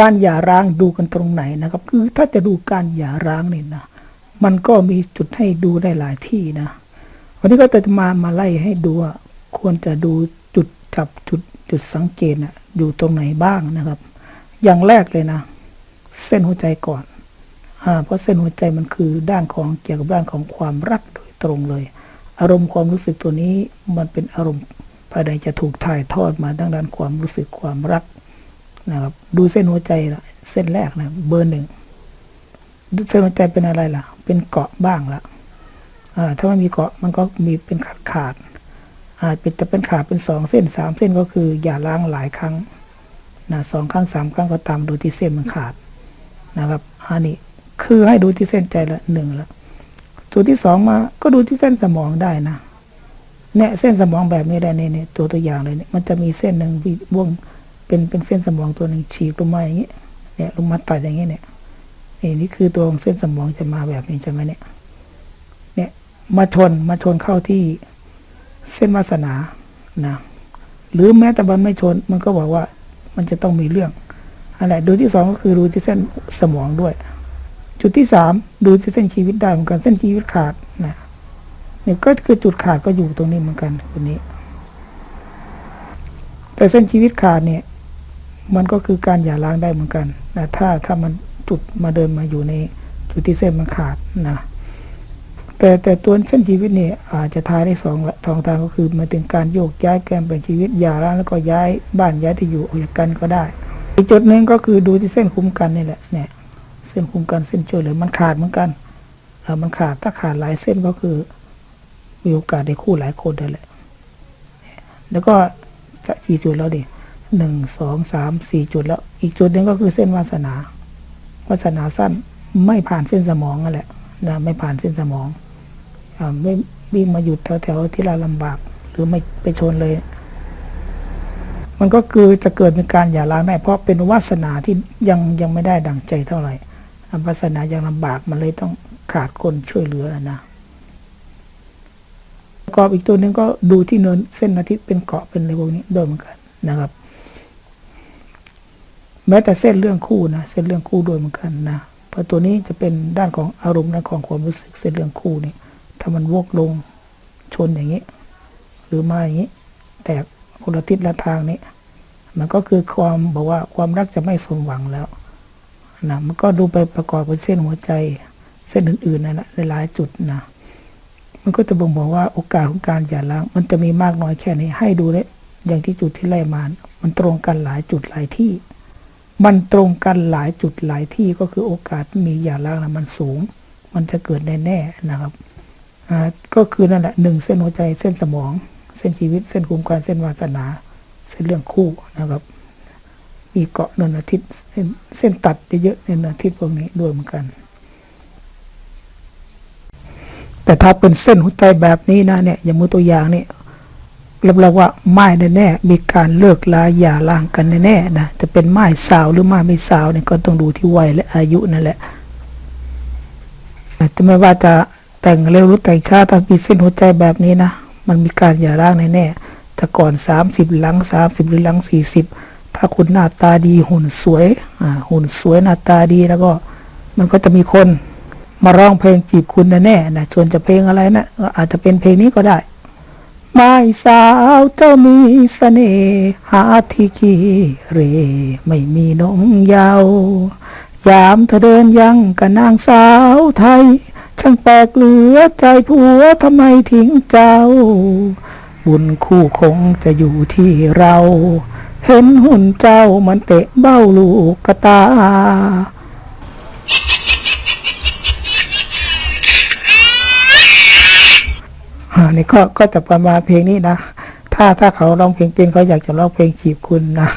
การหย่าร้างดูกันตรงไหนนะครับ คือถ้าจะดูการหย่าร้างนี่นะมันก็มีจุดให้ดูได้หลายที่นะ วันนี้ก็จะมามาไล่ให้ดูว่าควรจะดูจุดจับจุดจุดสังเกตนะอยู่ตรงไหนบ้างนะครับ อย่างแรกเลยนะ เส้นหัวใจก่อนอ่าเพราะเส้นหัวใจมันคือด้านของเกี่ยวกับด้านของความรักโดยตรงเลย อารมณ์ความรู้สึกตัวนี้มันเป็นอารมณ์ภายในจะถูกถ่ายทอดมาทางด้านความรู้สึกความรัก นะครับ ดูเส้นหัวใจละเส้นแรกนะเบอร์หนึ่งเส้นหัวใจเป็นอะไรล่ะ เป็นเกาะบ้างละอ่าถ้าไม่มีเกาะมันก็มีเป็นขาดขาดอ่าเป็นจะเป็นขาดเป็นสองเส้นสามเส้นก็คือ อย่าล้างหลายครั้งนะสองครั้งสามครั้งก็ตามดูที่เส้นมันขาดนะครับอันนี้คือให้ดูที่เส้นใจละหนึ่งละตัวที่สองมาก็ดูที่เส้นสมองได้นะเนี่ยเส้นสมองแบบนี้ได้เนี่ยเนี่ยตัวตัวอย่างเลยเนี่ยมันจะมีเส้นหนึ่งวง เป็นเป็นเส้นสมองตัวหนึ่งฉีกลงมาอย่างนี้เนี่ยลงมาตัดอย่างนี้เนี่ยนี่นี่คือตัวของเส้นสมองจะมาแบบนี้ใช่ไหมเนี่ย เนี่ยมาชนมาชนเข้าที่เส้นวาสนานะหรือแม้แต่มันไม่ชน มันก็บอกว่ามันจะต้องมีเรื่องอะไรดูที่สองก็คือดูที่เส้นสมองด้วย จุดที่สามดูที่เส้นชีวิตได้เหมือนกันเส้นชีวิตขาดนะเนี่ยก็คือจุดขาดก็อยู่ตรงนี้เหมือนกันคนนี้ แต่เส้นชีวิตขาดเนี่ย มันก็คือการหย่าร้างได้เหมือนกันนะถ้าถ้ามันจุดมาเดินมาอยู่ในจุดที่เส้นมันขาดนะแต่แต่ตัวเส้นชีวิตเนี่ยอาจจะทายได้สองละสองทางก็คือมาถึงการโยกย้ายแกมเป็นชีวิตหย่าร้างแล้วก็ย้ายบ้านย้ายที่อยู่ออกจากกันก็ได้ อีกจุดหนึ่งก็คือดูที่เส้นคุ้มกันนี่แหละเนี่ยเส้นคุ้มกันเส้นช่วยเหลือมันขาดเหมือนกันเออมันขาดถ้าขาดหลายเส้นก็คือมีโอกาสได้คู่หลายคนได้แหละแล้วก็จะกี่จุดแล้วดิ หนึ่งสองสามสี่จุดแล้ว อีกจุดหนึ่งก็คือเส้นวาสนาวาสนาสั้นไม่ผ่านเส้นสมองนั่นแหละนะไม่ผ่านเส้นสมองอไม่วิ่งมาหยุดแถวๆที่เราลำบาก หรือไม่ไปชนเลย มันก็คือจะเกิดเป็นการหย่าร้างได้เพราะเป็นวาสนาที่ยังยังไม่ได้ดังใจเท่าไหร่วาสนายังลำบากมันเลยต้องขาดคนช่วยเหลือนะประกอบอีกตัวหนึ่งก็ดูที่เนินเส้นอาทิตย์เป็นเกาะเป็นอะไรพวกนี้ด้วยเหมือนกันนะครับ แม้แต่เส้นเรื่องคู่นะเส้นเรื่องคู่ด้วยเหมือนกันนะเพราะตัวนี้จะเป็นด้านของอารมณ์ด้านของความรู้สึกเส้นเรื่องคู่นี่ถ้ามันวกลงชนอย่างนี้ หรือมาอย่างนี้ แตกคนละทิศละทางนี้มันก็คือความบอกว่าความรักจะไม่สมหวังแล้วนะมันก็ดูไปประกอบเป็นเส้นหัวใจ เส้นอื่นๆนั่นแหละหลายจุดนะมันก็จะบ่งบอกว่าโอกาสของการหย่าร้างมันจะมีมากน้อยแค่ไหนให้ดูเลยอย่างที่จุดที่ไล่มา มันตรงกันหลายจุดหลายที่ มันตรงกันหลายจุดหลายที่ก็คือโอกาสมีหย่าร้างนะมันสูง มันจะเกิดแน่ๆนะครับก็คือนั่นแหละหนึ่งเส้นหัวใจเส้นสมอง เส้นชีวิตเส้นคุมการเส้นวาสนา เส้นเรื่องคู่นะครับ มีเกาะเนินอาทิตย์เส้นเส้นตัดเยอะๆเนินอาทิตย์พวกนี้ด้วยเหมือนกัน แต่ถ้าเป็นเส้นหัวใจแบบนี้นะเนี่ยอย่างมือตัวอย่างนี่ รับรองว่าไม้แน่ๆมีการเลิกลาหย่าร้างกันแน่ๆนะจะเป็นไม้สาวหรือไม้ไม่สาวเนี่ยก็ต้องดูที่วัยและอายุนั่นแหละจะไม่ว่าจะแต่งเร็วหรือแต่งช้าถ้ามีเส้นหัวใจแบบนี้นะมันมีการหย่าร้างแน่ๆแต่ก่อนสามสิบหลังสามสิบหรือหลังสี่สิบถ้าคุณหน้าตาดีหุ่นสวยอ่าหุ่นสวยหน้าตาดีแล้วก็มันก็จะมีคนมาร้องเพลงจีบคุณแน่ๆนะส่วนจะเพลงอะไรนะก็อาจจะเป็นเพลงนี้ก็ได้ ไม้สาวเจ้ามีเสน่ห์หาที่ขี้เร ไม่มีน้องเยาวยามเธอเดินยังกับนางสาวไทย ช่างแปลกเหลือใจผัวทำไมทิ้งเจ้า บุญคู่คงจะอยู่ที่เรา เห็นหุ่นเจ้ามันเตะเบ้าลูกกระตา อ่านี่ก็ก็จะประมาณเพลงนี้นะ ถ้าถ้าเขาร้องเพลงเป็นเขาอยากจะร้องเพลงจีบคุณนะ